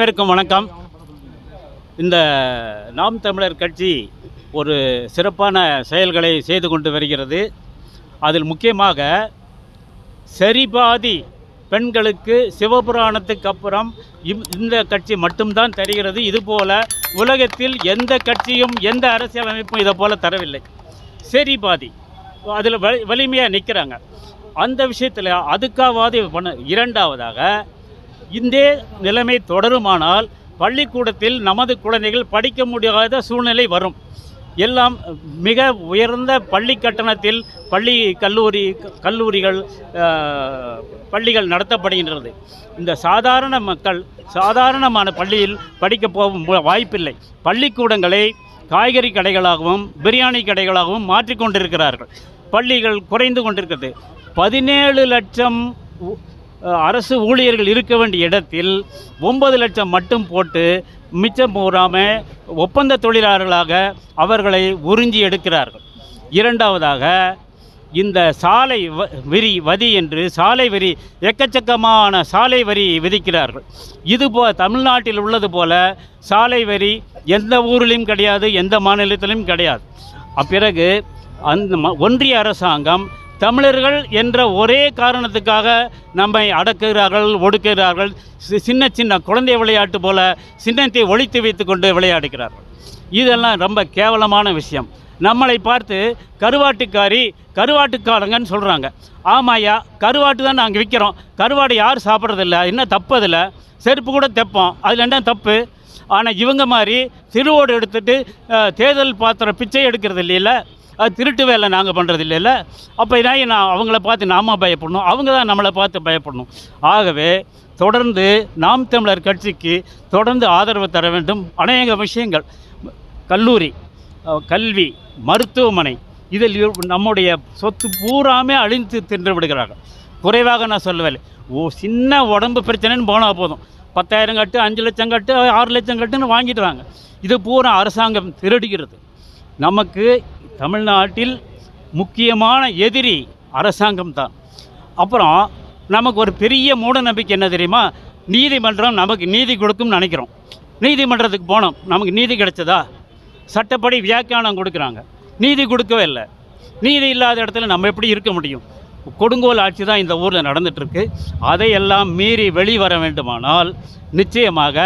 அனைவருக்கும் வணக்கம். இந்த நாம் தமிழர் கட்சி ஒரு சிறப்பான செயல்களை செய்து கொண்டு வருகிறது. அதில் முக்கியமாக சரிபாதி பெண்களுக்கு சிவபுராணத்துக்கு அப்புறம் இம்- இந்த கட்சி மட்டும்தான் தருகிறது. இதுபோல் உலகத்தில் எந்த கட்சியும் எந்த அரசியலமைப்பும் இதை போல் தரவில்லை. சரிபாதி. அதில் வலி வலிமையாக நிற்கிறாங்க அந்த விஷயத்தில் அதுக்காவது பண்ண இரண்டாவதாக இந்த நிலைமை தொடருமானால் பள்ளிக்கூடத்தில் நமது குழந்தைகள் படிக்க முடியாத சூழ்நிலை வரும். எல்லாம் மிக உயர்ந்த பள்ளி கட்டணத்தில் பள்ளி கல்லூரி கல்லூரிகள் பள்ளிகள் நடத்தப்படுகின்றது. இந்த சாதாரண மக்கள் சாதாரணமான பள்ளியில் படிக்க போகும் வாய்ப்பில்லை. பள்ளிக்கூடங்களை காய்கறி கடைகளாகவும் பிரியாணி கடைகளாகவும் மாற்றிக்கொண்டிருக்கிறார்கள் பள்ளிகள் குறைந்து கொண்டிருக்கிறது. பதினேழு லட்சம் அரசு ஊழியர்கள் இருக்க வேண்டிய இடத்தில் ஒன்பது லட்சம் மட்டும் போட்டு மிச்சம் போடாமல் ஒப்பந்த தொழிலாளர்களாக அவர்களை உறிஞ்சி எடுக்கிறார்கள். இரண்டாவதாக இந்த சாலை வ- விரி வரி என்று சாலை வரி எக்கச்சக்கமான சாலை வரி விதிக்கிறார்கள். இது போ தமிழ்நாட்டில் உள்ளது போல சாலை வரி எந்த ஊரிலும் கிடையாது எந்த மாநிலத்திலும் கிடையாது. அப்பிறகு அந்த ம- ஒன்றிய அரசாங்கம் தமிழர்கள் என்ற ஒரே காரணத்துக்காக நம்மை அடக்குகிறார்கள் ஒடுக்குகிறார்கள். சி- சின்ன சின்ன குழந்தை விளையாட்டு போல சின்னத்தை ஒழித்து வைத்து கொண்டு விளையாடுகிறார்கள். இதெல்லாம் ரொம்ப கேவலமான விஷயம். நம்மளை பார்த்து கருவாட்டுக்காரி கருவாட்டுக்காரங்கன்னு சொல்கிறாங்க ஆமாய்யா கருவாட்டு தான் நாங்கள் விற்கிறோம் கருவாடு யார் சாப்பிட்றதில்ல. என்ன தப்பு அதில்? செருப்பு கூட தைப்போம். அதில் என்ன தப்பு? ஆனால் இவங்க மாதிரி திருவோடு எடுத்துகிட்டு தேர்தல் பாத்திரம் பிச்சை எடுக்கிறது இல்லைல்ல அது திருட்டு வேலை நாங்கள் பண்ணுறது இல்லைல்ல அப்போ நான் அவங்கள பார்த்து நாம பயப்படணும். அவங்க தான் நம்மளை பார்த்து பயப்படணும். ஆகவே தொடர்ந்து நாம் தமிழர் கட்சிக்கு தொடர்ந்து ஆதரவு தர வேண்டும். அநேக விஷயங்கள். கல்லூரி கல்வி மருத்துவமனை இதில் நம்முடைய சொத்து பூராமே அழிந்து தின்று விடுகிறார்கள். குறைவாக நான் சொல்லவில்லை. ஓ சின்ன உடம்பு பிரச்சனைன்னு போனால் போதும். பத்தாயிரம் கட்டு அஞ்சு லட்சம் கட்டு ஆறு லட்சம் கட்டுன்னு வாங்கிடுறாங்க இது பூரா அரசாங்கம் திருடுகிறது. நமக்கு தமிழ்நாட்டில் முக்கியமான எதிரி அரசாங்கம் தான். அப்புறம் நமக்கு ஒரு பெரிய மூட நம்பிக்கை என்ன தெரியுமா? நீதிமன்றம் நமக்கு நீதி கொடுக்கும்னு நினைக்கிறோம். நீதிமன்றத்துக்கு போனோம். நமக்கு நீதி கிடைச்சதா? சட்டப்படி வியாக்கியானம் கொடுக்குறாங்க. நீதி கொடுக்கவே இல்லை. நீதி இல்லாத இடத்துல நம்ம எப்படி இருக்க முடியும்? கொடுங்கோல் ஆட்சி தான் இந்த ஊரில் நடந்துகிட்ருக்கு அதையெல்லாம் மீறி வெளிவர வேண்டுமானால் நிச்சயமாக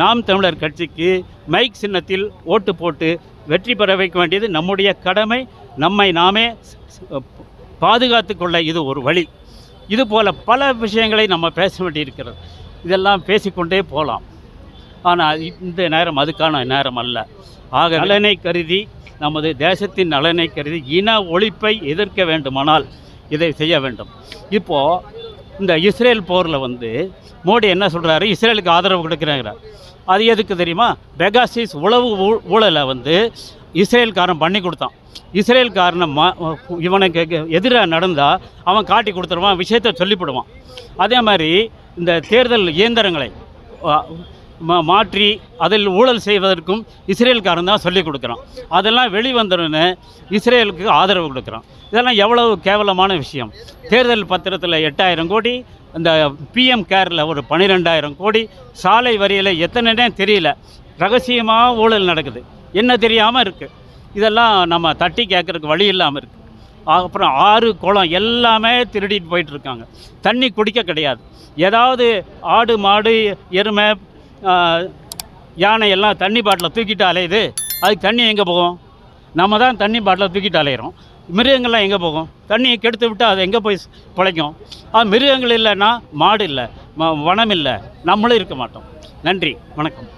நாம் தமிழர் கட்சிக்கு மைக் சின்னத்தில் ஓட்டு போட்டு வெற்றி பெற வைக்க வேண்டியது நம்முடைய கடமை நம்மை நாமே பாதுகாத்து கொள்ள இது ஒரு வழி. இது போல் பல விஷயங்களை நம்ம பேச வேண்டியிருக்கிறது. இதெல்லாம் பேசிக்கொண்டே போகலாம். ஆனால் இந்த நேரம் அதுக்கான நேரம் அல்ல. ஆக நலனை கருதி நமது தேசத்தின் நலனை கருதி இன ஒழிப்பை எதிர்க்க வேண்டுமானால் இதை செய்ய வேண்டும். இப்போது இந்த இஸ்ரேல் போரில் வந்து மோடி என்ன சொல்கிறாரு இஸ்ரேலுக்கு ஆதரவு கொடுக்குறாங்கிறார். அது எதுக்கு தெரியுமா? பெகாசிஸ் உளவு ஊ- ஊழலை வந்து இஸ்ரேல்காரன் பண்ணி கொடுத்தான். இஸ்ரேல்காரனை மா இவனுக்கு எதிராக நடந்தால் அவன் காட்டி கொடுத்துருவான் விஷயத்தை சொல்லிவிடுவான். அதே மாதிரி இந்த தேர்தல் இயந்திரங்களை மா- மாற்றி அதில் ஊழல் செய்வதற்கும் இஸ்ரேல்காரன் தான் சொல்லிக் கொடுக்குறான். அதெல்லாம் வெளிவந்தோடனே இஸ்ரேலுக்கு ஆதரவு கொடுக்குறான். இதெல்லாம் எவ்வளவு கேவலமான விஷயம். தேர்தல் பத்திரத்தில் எட்டாயிரம் கோடி இந்த பிஎம் கேரில் ஒரு பன்னிரெண்டாயிரம் கோடி சாலை வரியில் எத்தனைனே தெரியல. ரகசியமாக ஊழல் நடக்குது. என்ன தெரியாமல் இருக்குது இதெல்லாம் நம்ம தட்டி கேட்குறதுக்கு வழி இல்லாமல் இருக்குது அப்புறம் ஆறு குளம் எல்லாமே திருடிட்டு போயிட்டுருக்காங்க தண்ணி குடிக்க கிடையாது. ஏதாவது ஆடு மாடு எருமை யானை எல்லாம் தண்ணி பாட்டில் தூக்கிட்டு அலையுது. அதுக்கு தண்ணி எங்கே போகும்? நம்ம தான் தண்ணி பாட்டில் தூக்கிட்டு அலையிறோம். மிருகங்கள்லாம் எங்கே போகும்? தண்ணியை கெடுத்து விட்டால் அது எங்கே போய் பிழைக்கும்? அது மிருகங்கள் இல்லைன்னா மாடு இல்லை ம- வனம் இல்லை. நம்மளும் இருக்க மாட்டோம். நன்றி வணக்கம்.